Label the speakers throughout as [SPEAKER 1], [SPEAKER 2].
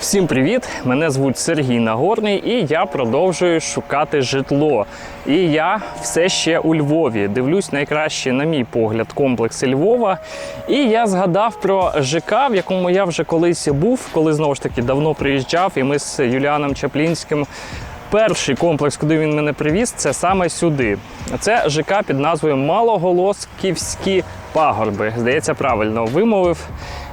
[SPEAKER 1] Всім привіт! Мене звуть Сергій Нагорний і я продовжую шукати житло. І я все ще у Львові. Дивлюсь найкраще, на мій погляд, комплекси Львова. І я згадав про ЖК, в якому я вже колись був, коли знову ж таки давно приїжджав, і ми з Юліаном Чаплінським. Перший комплекс, куди він мене привіз, це саме сюди. Це ЖК під назвою Малоголосківські пагорби. Здається, правильно вимовив.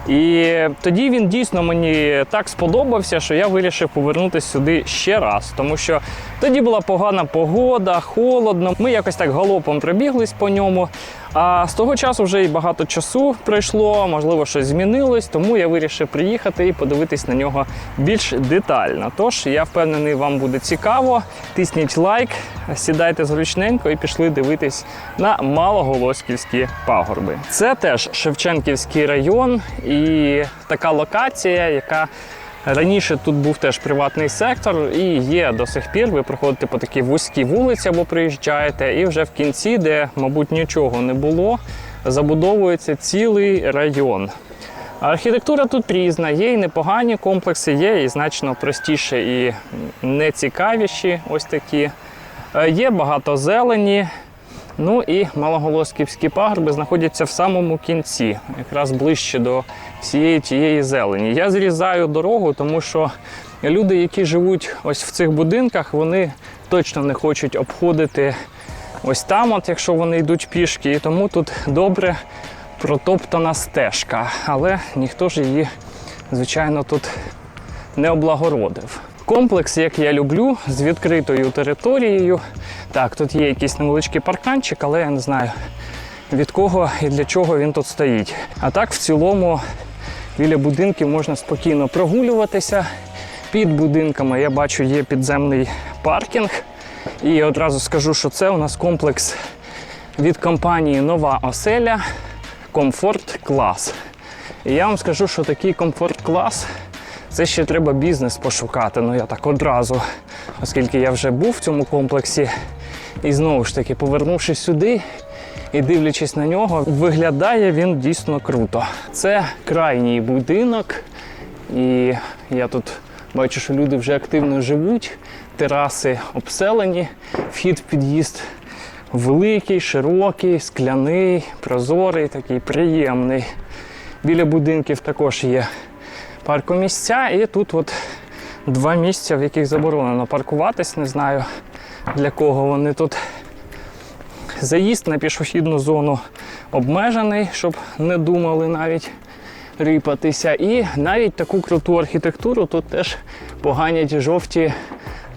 [SPEAKER 1] І тоді він дійсно мені так сподобався, що я вирішив повернутися сюди ще раз, тому що тоді була погана погода, холодно. Ми якось так галопом пробіглись по ньому. А з того часу вже і багато часу пройшло, можливо, щось змінилось, тому я вирішив приїхати і подивитись на нього більш детально. Тож я впевнений, вам буде цікаво. Тисніть лайк, сідайте зручненько і пішли дивитись на Малоголосківські пагорби. Це теж Шевченківський район і така локація, яка Раніше тут був теж приватний сектор, і є до сих пір. Ви проходите по такій вузькій вулиці або приїжджаєте, і вже в кінці, де, мабуть, нічого не було, забудовується цілий район. Архітектура тут різна, є і непогані комплекси, є і значно простіше і нецікавіші. Ось такі. Е, Є багато зелені. Ну і Малоголосківські пагорби знаходяться в самому кінці, якраз ближче до всієї тієї зелені. Я зрізаю дорогу, тому що люди, які живуть ось в цих будинках, вони точно не хочуть обходити ось там, от якщо вони йдуть пішки. І тому тут добре протоптана стежка. Але ніхто ж її, звичайно, тут не облагородив. Комплекс, як я люблю, з відкритою територією. Так, тут є якийсь невеличкий парканчик, але я не знаю від кого і для чого він тут стоїть. А так, в цілому, біля будинків можна спокійно прогулюватися. Під будинками я бачу є підземний паркінг. І одразу скажу, що це у нас комплекс від компанії Нова Оселя Комфорт Клас. І я вам скажу, що такий комфорт клас це ще треба бізнес пошукати. Ну я так одразу, оскільки я вже був в цьому комплексі. І знову ж таки, повернувшись сюди і дивлячись на нього, виглядає він дійсно круто. Це крайній будинок, і я тут бачу, що люди вже активно живуть, тераси обселені, вхід в під'їзд великий, широкий, скляний, прозорий, такий приємний. Біля будинків також є паркомісця, і тут от два місця, в яких заборонено паркуватись. Не знаю для кого вони тут. Заїзд на пішохідну зону обмежений, щоб не думали навіть рипатися. І навіть таку круту архітектуру тут теж поганять жовті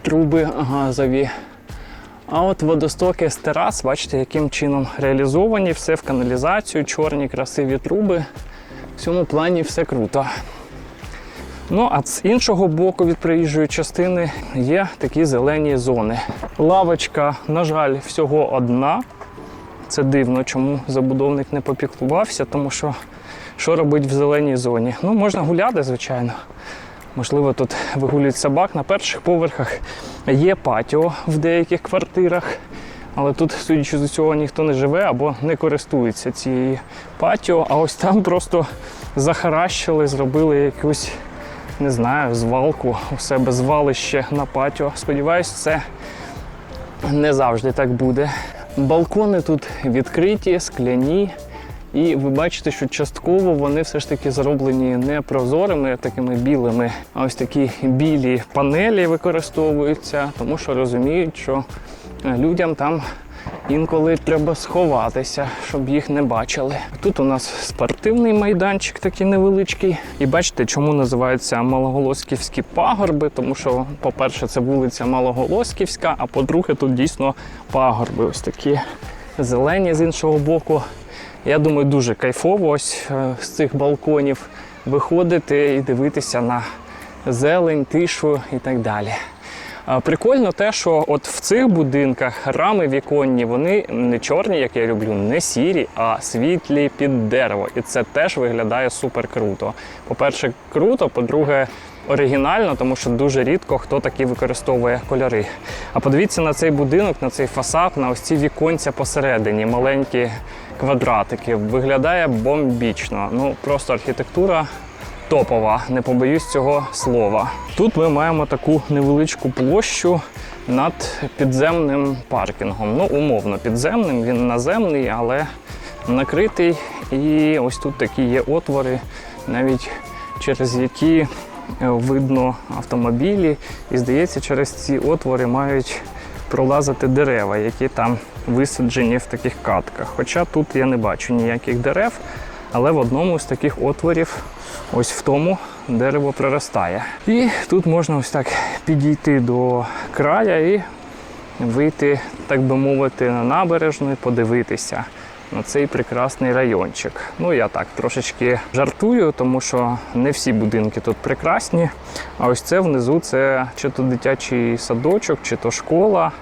[SPEAKER 1] труби газові. А от водостоки з терас, бачите, яким чином реалізовані, все в каналізацію, чорні красиві труби. В цьому плані все круто. Ну, а з іншого боку від проїжджої частини є такі зелені зони. Лавочка, на жаль, всього одна. Це дивно, чому забудовник не попіклувався, тому що що робить в зеленій зоні? Ну, можна гуляти, звичайно. Можливо, тут вигулюють собак на перших поверхах. Є патіо в деяких квартирах, але тут, судячи з усього, ніхто не живе або не користується цією патіо, а ось там просто захаращили, зробили якусь, не знаю, звалку у себе звалище на патіо. Сподіваюсь, це не завжди так буде. Балкони тут відкриті, скляні. І ви бачите, що частково вони все ж таки зроблені не прозорими, такими білими, а ось такі білі панелі використовуються, тому що розуміють, що людям там інколи треба сховатися, щоб їх не бачили. Тут у нас спортивний майданчик такий невеличкий. І бачите, чому називаються Малоголосківські пагорби, тому що, по-перше, це вулиця Малоголосківська, а по-друге, тут дійсно пагорби ось такі зелені з іншого боку. Я думаю, дуже кайфово ось е, з цих балконів виходити і дивитися на зелень, тишу і так далі. Прикольно те, що от в цих будинках рами віконні, вони не чорні, як я люблю, не сірі, а світлі під дерево. І це теж виглядає супер круто. По-перше, круто, по-друге, оригінально, тому що дуже рідко хто такі використовує кольори. А подивіться на цей будинок, на цей фасад, на ось ці віконця посередині, маленькі квадратики. Виглядає бомбічно. Ну просто архітектура топова, не побоюсь цього слова. Тут ми маємо таку невеличку площу над підземним паркінгом. Ну, умовно підземним, він наземний, але накритий. І ось тут такі є отвори, навіть через які е, видно автомобілі. І здається, через ці отвори мають пролазити дерева, які там висаджені в таких катках. Хоча тут я не бачу ніяких дерев, але в одному з таких отворів, ось в тому, дерево проростає. І тут можна ось так підійти до края і вийти, так би мовити, на набережну і подивитися на цей прекрасний райончик. Ну я так трошечки жартую, тому що не всі будинки тут прекрасні. А ось це внизу це чи то дитячий садочок, чи то школа.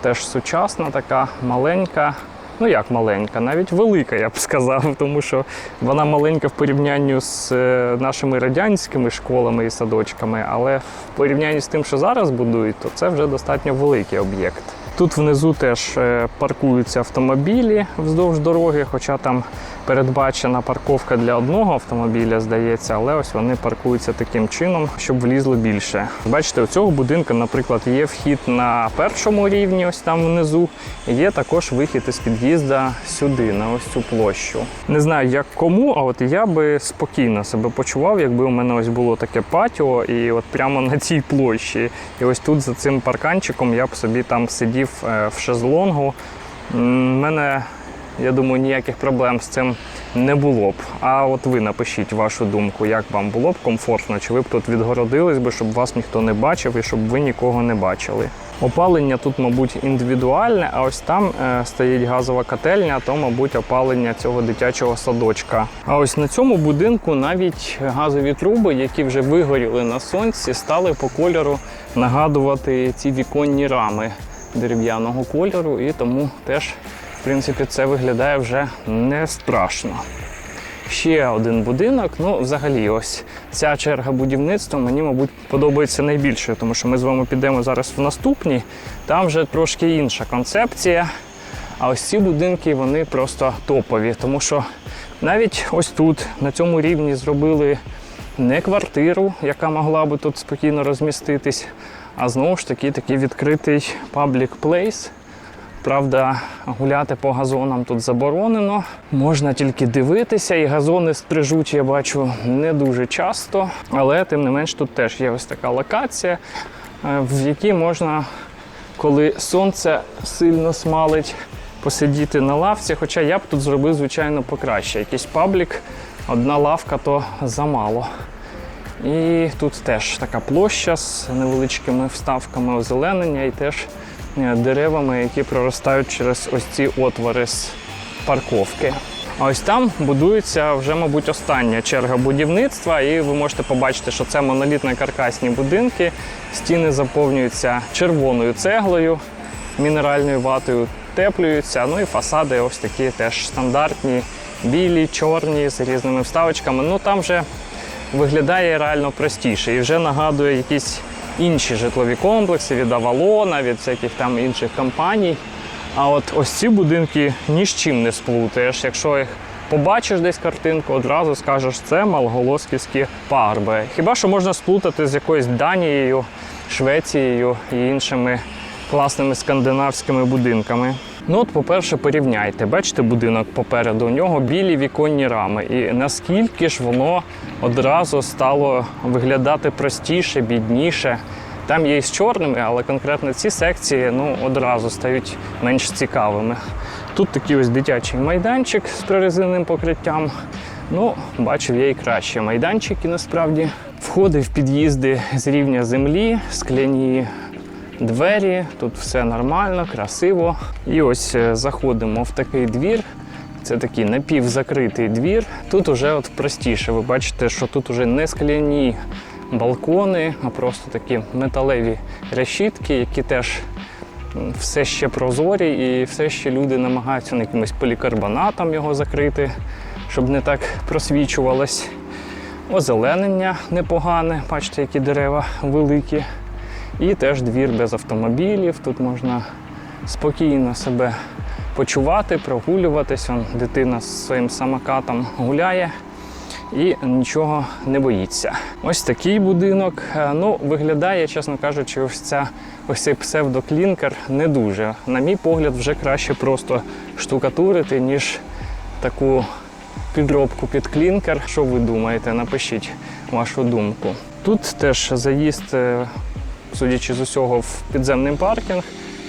[SPEAKER 1] Теж сучасна, така маленька. Ну як маленька, навіть велика, я б сказав, тому що вона маленька в порівнянні з е, нашими радянськими школами і садочками, але в порівнянні з тим, що зараз будують, то це вже достатньо великий об'єкт. Тут внизу теж е, паркуються автомобілі вздовж дороги, хоча там передбачена парковка для одного автомобіля, здається, але ось вони паркуються таким чином, щоб влізло більше. Бачите, у цього будинку, наприклад, є вхід на першому рівні, ось там внизу. Є також вихід із під'їзда сюди, на ось цю площу. Не знаю, як кому, а от я би спокійно себе почував, якби у мене ось було таке патіо, і от прямо на цій площі. І ось тут за цим парканчиком я б собі там сидів е, в шезлонгу. У мене я думаю, ніяких проблем з цим не було б. А от ви напишіть вашу думку, як вам було б комфортно, чи ви б тут відгородились би, щоб вас ніхто не бачив і щоб ви нікого не бачили. Опалення тут, мабуть, індивідуальне, а ось там е, стоїть газова котельня, то, мабуть, опалення цього дитячого садочка. А ось на цьому будинку навіть газові труби, які вже вигоріли на сонці, стали по кольору нагадувати ці віконні рами дерев'яного кольору, і тому теж в принципі, це виглядає вже не страшно. Ще один будинок. Ну, взагалі, ось ця черга будівництва мені, мабуть, подобається найбільше, тому що ми з вами підемо зараз в наступні. Там вже трошки інша концепція. А ось ці будинки вони просто топові, тому що навіть ось тут, на цьому рівні, зробили не квартиру, яка могла би тут спокійно розміститись, а знову ж таки такий відкритий public place. Правда, гуляти по газонам тут заборонено. Можна тільки дивитися, і газони стрижуть, я бачу, не дуже часто. Але тим не менш тут теж є ось така локація, е, в якій можна, коли сонце сильно смалить, посидіти на лавці. Хоча я б тут зробив, звичайно, покраще. Якийсь паблік, одна лавка то замало. І тут теж така площа з невеличкими вставками озеленення і теж е, деревами, які проростають через ось ці отвори з парковки. А ось там будується вже, мабуть, остання черга будівництва, і ви можете побачити, що це монолітно-каркасні будинки. Стіни заповнюються червоною цеглою, мінеральною ватою, теплюються. Ну і фасади ось такі теж стандартні, білі, чорні, з різними вставочками. Ну там вже виглядає реально простіше і вже нагадує якісь інші житлові комплекси від Авалона, від всяких там інших компаній. А от ось ці будинки ні з чим не сплутаєш. Якщо їх побачиш десь картинку, одразу скажеш, це малголосківські пагорби. Хіба що можна сплутати з якоюсь Данією, Швецією і іншими класними скандинавськими будинками. Ну от, по-перше, порівняйте. Бачите, будинок попереду у нього білі віконні рами. І наскільки ж воно одразу стало виглядати простіше, бідніше. Там є і з чорними, але конкретно ці секції ну, одразу стають менш цікавими. Тут такий ось дитячий майданчик з прорезинним покриттям. Ну, бачив я і кращі майданчики насправді. Входи в під'їзди з рівня землі, скляні двері, тут все нормально, красиво. І ось е, заходимо в такий двір. Це такий напівзакритий двір. Тут уже от простіше. Ви бачите, що тут уже не скляні балкони, а просто такі металеві решітки, які теж все ще прозорі, і все ще люди намагаються на якимось полікарбонатом його закрити, щоб не так просвічувалось. Озеленення непогане, бачите, які дерева великі. І теж двір без автомобілів. Тут можна спокійно себе почувати, прогулюватись. Он, дитина з своїм самокатом гуляє. і нічого не боїться. Ось такий будинок. Е, Ну, виглядає, чесно кажучи, ось ця ось цей псевдоклінкер не дуже. На мій погляд, вже краще просто штукатурити, ніж таку підробку під клінкер. Що ви думаєте? Напишіть вашу думку. Тут теж заїзд, е, судячи з усього, в підземний паркінг,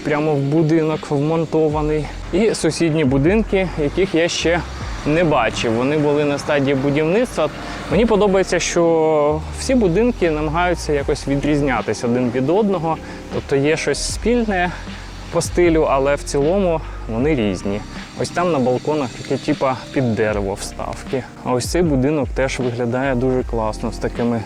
[SPEAKER 1] прямо в будинок вмонтований. І сусідні будинки, яких я ще не бачив. Вони були на стадії будівництва. Мені подобається, що всі будинки намагаються якось відрізнятися один від одного. Тобто є щось спільне по стилю, але в цілому вони різні. Ось там на балконах такі типа під дерево вставки. А ось цей будинок теж виглядає дуже класно з такими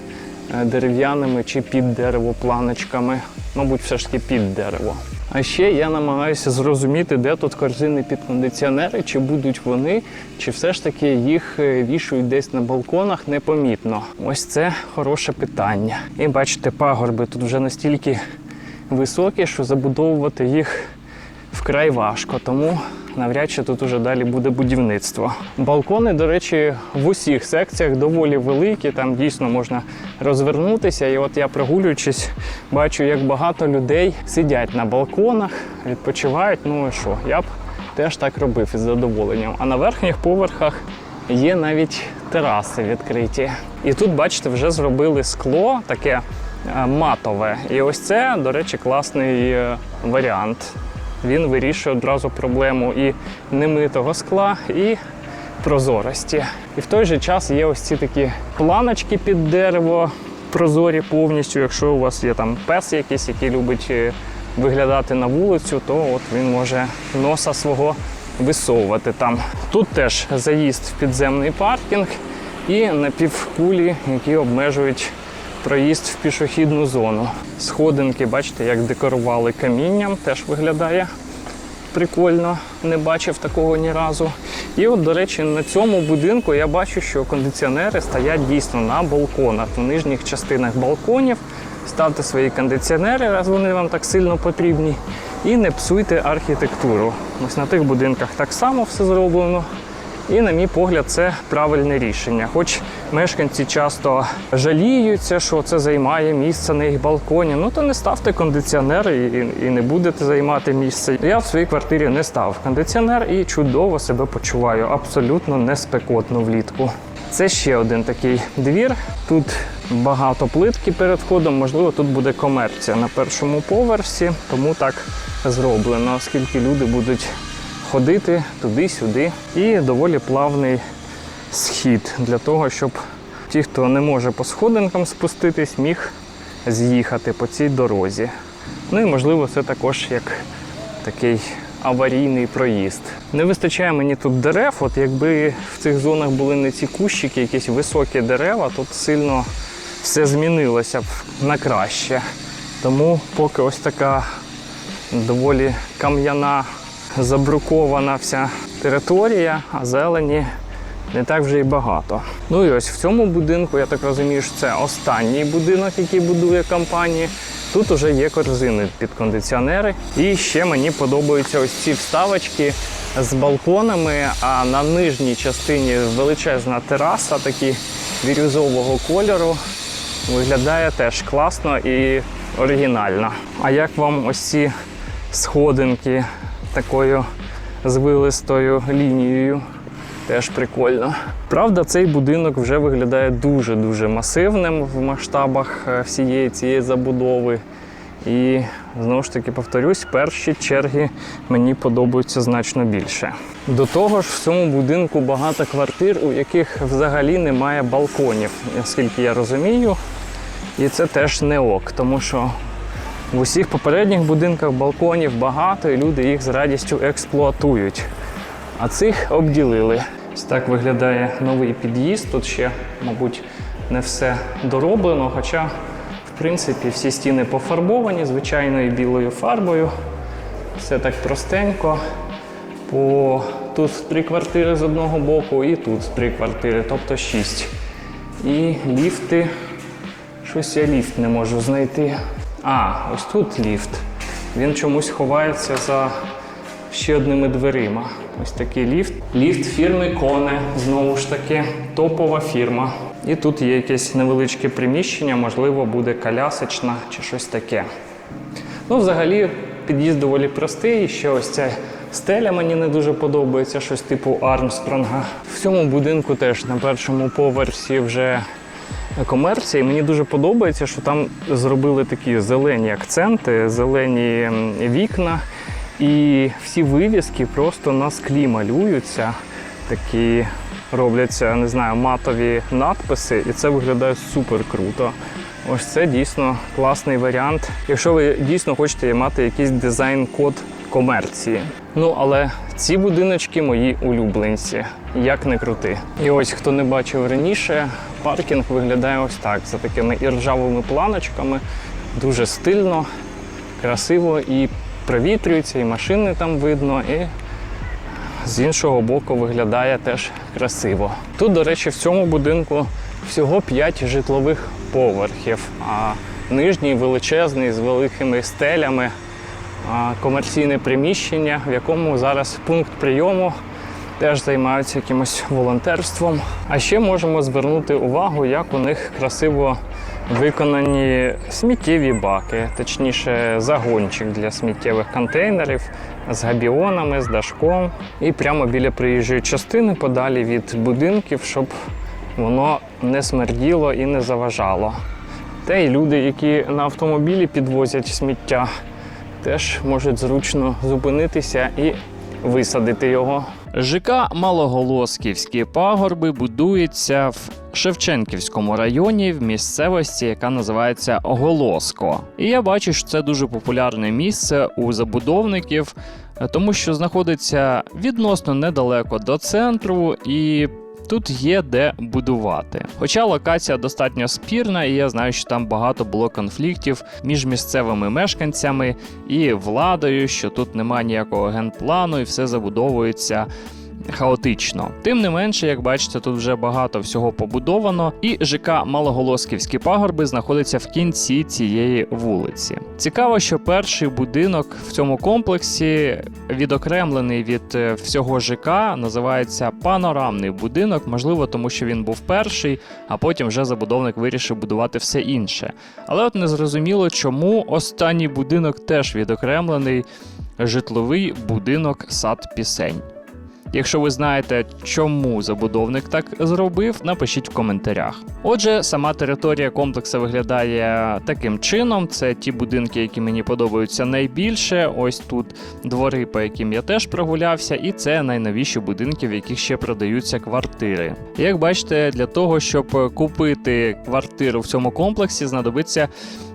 [SPEAKER 1] дерев'яними чи під дерево планочками. Мабуть, все ж таки під дерево. А ще я намагаюся зрозуміти, де тут корзини під кондиціонери, чи будуть вони, чи все ж таки їх е, вішають десь на балконах непомітно. Ось це хороше питання. І бачите, пагорби тут вже настільки високі, що забудовувати їх вкрай важко, тому навряд чи тут уже далі буде будівництво. Балкони, до речі, в усіх секціях доволі великі, там дійсно можна розвернутися. І от я прогулюючись, бачу, як багато людей сидять на балконах, відпочивають. Ну і що, я б теж так робив із задоволенням. А на верхніх поверхах є навіть тераси відкриті. І тут, бачите, вже зробили скло таке е, матове. І ось це, до речі, класний е, варіант. Він вирішує одразу проблему і немитого скла, і прозорості. І в той же час є ось ці такі планочки під дерево, прозорі повністю. Якщо у вас є там пес якийсь, який любить е, виглядати на вулицю, то от він може носа свого висовувати там. Тут теж заїзд в підземний паркінг і напівкулі, які обмежують проїзд в пішохідну зону. Сходинки, бачите, як декорували камінням, теж виглядає прикольно. Не бачив такого ні разу. І от, до речі, на цьому будинку я бачу, що кондиціонери стоять дійсно на балконах, в нижніх частинах балконів. Ставте свої кондиціонери, раз вони вам так сильно потрібні. І не псуйте архітектуру. Ось на тих будинках так само все зроблено. І, на мій погляд, це правильне рішення. Хоч мешканці часто жаліються, що це займає місце на їх балконі. Ну то не ставте кондиціонер і, і, не будете займати місце. Я в своїй квартирі не став кондиціонер і чудово себе почуваю, абсолютно не спекотно влітку. Це ще один такий двір. Тут багато плитки перед входом. Можливо, тут буде комерція на першому поверсі, тому так зроблено, оскільки люди будуть ходити туди-сюди. І доволі плавний схід для того, щоб ті, хто не може по сходинкам спуститись, міг з'їхати по цій дорозі. Ну і можливо, це також як такий аварійний проїзд. Не вистачає мені тут дерев. От якби в цих зонах були не ці кущики, якісь високі дерева, тут сильно все змінилося б на краще. Тому поки ось така доволі кам'яна, забрукована вся територія, а зелені не так вже і багато. Ну і ось в цьому будинку, я так розумію, що це останній будинок, який будує компанія. Тут уже є корзини під кондиціонери. І ще мені подобаються ось ці вставочки з балконами, а на нижній частині величезна тераса, такі бірюзового кольору. Виглядає теж класно і оригінально. А як вам ось ці сходинки такою звилистою лінією? Теж прикольно. Правда, цей будинок вже виглядає дуже-дуже масивним в масштабах е, всієї цієї забудови. І знову ж таки повторюсь, перші черги мені подобаються значно більше. До того ж, в цьому будинку багато квартир, у яких взагалі немає балконів, наскільки я розумію. І це теж не ок, тому що в усіх попередніх будинках балконів багато, і люди їх з радістю експлуатують. А цих обділили. Ось так виглядає новий під'їзд. Тут ще, мабуть, не все дороблено, хоча, в принципі, всі стіни пофарбовані звичайною білою фарбою. Все так простенько. По... Тут три квартири з одного боку і тут три квартири, тобто шість. І ліфти. Щось я ліфт не можу знайти. А, ось тут ліфт. Він чомусь ховається за ще одними дверима. Ось такий ліфт. Ліфт фірми Коне, знову ж таки, топова фірма. І тут є якесь невеличке приміщення, можливо, буде колясочна чи щось таке. Ну, взагалі, під'їзд доволі простий. Ще ось ця стеля мені не дуже подобається, щось типу Армстронга. В цьому будинку теж на першому поверсі вже комерція. І мені дуже подобається, що там зробили такі зелені акценти, зелені вікна. І всі вивіски просто на склі малюються. Такі робляться, не знаю, матові надписи, і це виглядає супер круто. Ось це дійсно класний варіант, якщо ви дійсно хочете мати якийсь дизайн-код комерції. Ну але ці будиночки мої улюбленці, як не крути. І ось хто не бачив раніше, паркінг виглядає ось так, за такими іржавими планочками, дуже стильно, красиво і провітрюється, і машини там видно, і з іншого боку виглядає теж красиво. Тут, до речі, в цьому будинку всього 5 житлових поверхів, а нижній величезний з великими стелями, комерційне приміщення, в якому зараз пункт прийому теж займаються якимось волонтерством. А ще можемо звернути увагу, як у них красиво виконані сміттєві баки, точніше, загончик для сміттєвих контейнерів з габіонами, з дашком. І прямо біля приїжджої частини, подалі від будинків, щоб воно не смерділо і не заважало. Та й люди, які на автомобілі підвозять сміття, теж можуть зручно зупинитися і висадити його. ЖК Малоголосківські пагорби будується в Шевченківському районі в місцевості, яка називається Голоско. І я бачу, що це дуже популярне місце у забудовників, тому що знаходиться відносно недалеко до центру і. Тут є де будувати. Хоча локація достатньо спірна, і я знаю, що там багато було конфліктів між місцевими мешканцями і владою, що тут немає ніякого генплану і все забудовується хаотично. Тим не менше, як бачите, тут вже багато всього побудовано, і ЖК Малоголосківські пагорби знаходиться в кінці цієї вулиці. Цікаво, що перший будинок в цьому комплексі відокремлений від е, всього ЖК, називається панорамний будинок, можливо, тому що він був перший, а потім вже забудовник вирішив будувати все інше. Але от незрозуміло, чому останній будинок теж відокремлений житловий будинок сад пісень. Якщо ви знаєте, чому забудовник так зробив, напишіть в коментарях. Отже, сама територія комплексу виглядає таким чином: це ті будинки, які мені подобаються найбільше. Ось тут двори, по яким я теж прогулявся, і це найновіші будинки, в яких ще продаються квартири. Як бачите, для того, щоб купити квартиру в цьому комплексі, знадобиться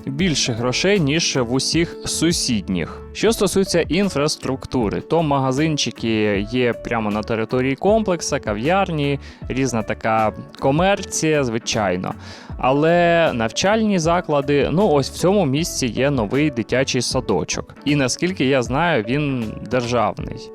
[SPEAKER 1] більше грошей, ніж в усіх сусідніх. Що стосується інфраструктури, то магазинчики є прямо на території комплексу, кав'ярні, різна така комерція, звичайно. Але навчальні заклади, ну ось в цьому місці є новий дитячий садочок. І наскільки я знаю, він державний.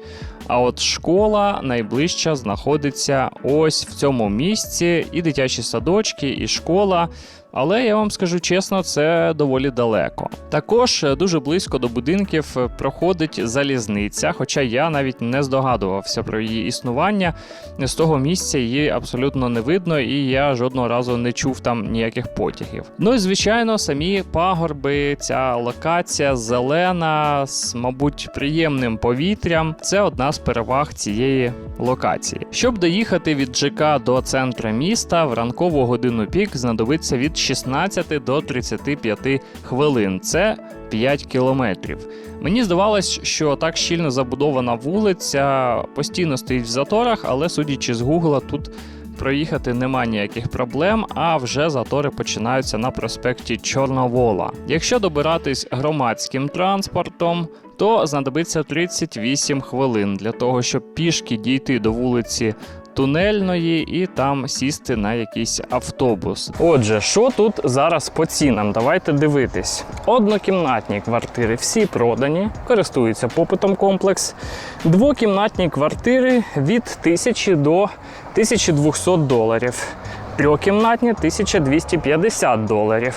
[SPEAKER 1] А от школа найближча знаходиться ось в цьому місці, і дитячі садочки, і школа. Але я вам скажу чесно, це доволі далеко. Також е, дуже близько до будинків е, проходить залізниця, хоча я навіть не здогадувався про її існування. З того місця її абсолютно не видно, і я жодного разу не чув там ніяких потягів. Ну і звичайно, самі пагорби, ця локація зелена, з, мабуть, приємним повітрям. Це одна з переваг цієї локації. Щоб доїхати від ЖК до центра міста, в ранкову годину пік знадобиться від 16 до 35 хвилин. Це 5 кілометрів. Мені здавалось, що так щільно забудована вулиця постійно стоїть в заторах, але судячи з гугла, тут проїхати нема ніяких проблем, а вже затори починаються на проспекті Чорновола. Якщо добиратись громадським транспортом, то знадобиться 38 хвилин для того, щоб пішки дійти до вулиці тунельної і там сісти на якийсь автобус. Отже, що тут зараз по цінам? Давайте дивитись. Однокімнатні квартири всі продані, користуються попитом комплекс. Двокімнатні квартири від 1000 до 1200 доларів. Трьохкімнатні 1250 доларів.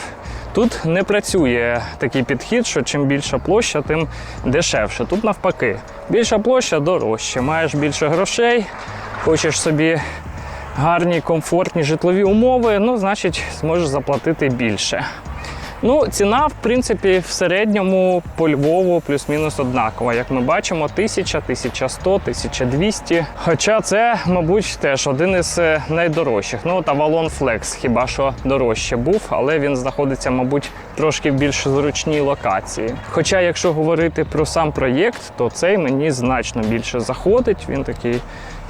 [SPEAKER 1] Тут не працює такий підхід, що чим більша площа, тим дешевше. Тут навпаки, більша площа дорожче. Маєш більше грошей, хочеш собі гарні, комфортні житлові умови, ну, значить, зможеш заплатити більше. Ну, ціна, в принципі, в середньому по Львову плюс-мінус однакова. Як ми бачимо, 1000, 1100, 1200. Хоча це, мабуть, теж один із е, найдорожчих. Ну, от Avalon Flex хіба що дорожче був, але він знаходиться, мабуть, трошки в більш зручній локації. Хоча, якщо говорити про сам проєкт, то цей мені значно більше заходить. Він такий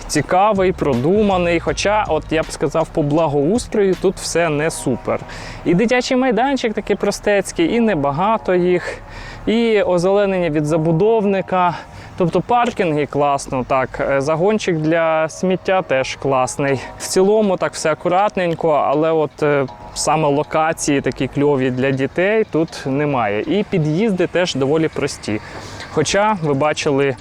[SPEAKER 1] цікавий, продуманий. Хоча, от я б сказав, по благоустрою тут все не супер. І дитячий майданчик такий простецький, і небагато їх, і озеленення від забудовника. Тобто паркінги класно, так, е, загончик для сміття теж класний. В цілому так все акуратненько, але от е, саме локації такі кльові для дітей тут немає. І під'їзди теж доволі прості. Хоча ви бачили,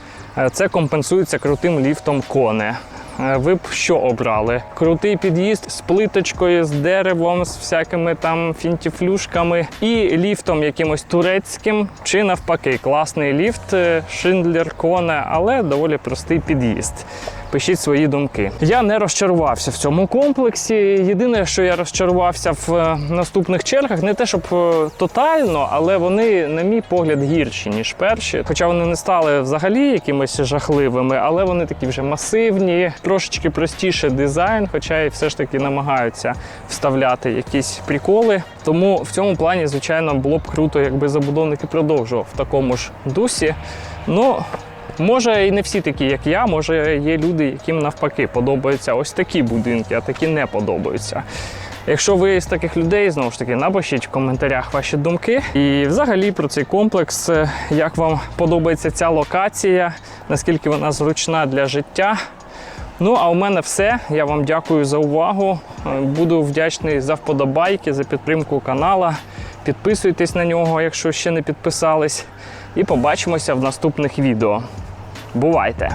[SPEAKER 1] це компенсується крутим ліфтом коне. Е, Ви б що обрали? Крутий під'їзд з плиточкою, з деревом, з всякими там фінтіфлюшками і ліфтом якимось турецьким, чи навпаки, класний ліфт, е, Шиндлер Коне, але доволі простий під'їзд. Пишіть свої думки. Я не розчарувався в цьому комплексі. Єдине, що я розчарувався в е, наступних чергах, не те, щоб е, тотально, але вони, на мій погляд, гірші, ніж перші. Хоча вони не стали взагалі якимись жахливими, але вони такі вже масивні, трошечки простіше дизайн, хоча і все ж таки намагаються вставляти якісь приколи. Тому в цьому плані, звичайно, було б круто, якби забудовник і продовжував в такому ж дусі. Ну, Може і не всі такі, як я, може є люди, яким навпаки подобаються ось такі будинки, а такі не подобаються. Якщо ви з таких людей, знову ж таки, напишіть в коментарях ваші думки. І взагалі про цей комплекс, е, як вам подобається ця локація, наскільки вона зручна для життя. Ну, а у мене все. Я вам дякую за увагу. Е, Буду вдячний за вподобайки, за підтримку канала. Підписуйтесь на нього, якщо ще не підписались. І побачимося в наступних відео. Бувайте!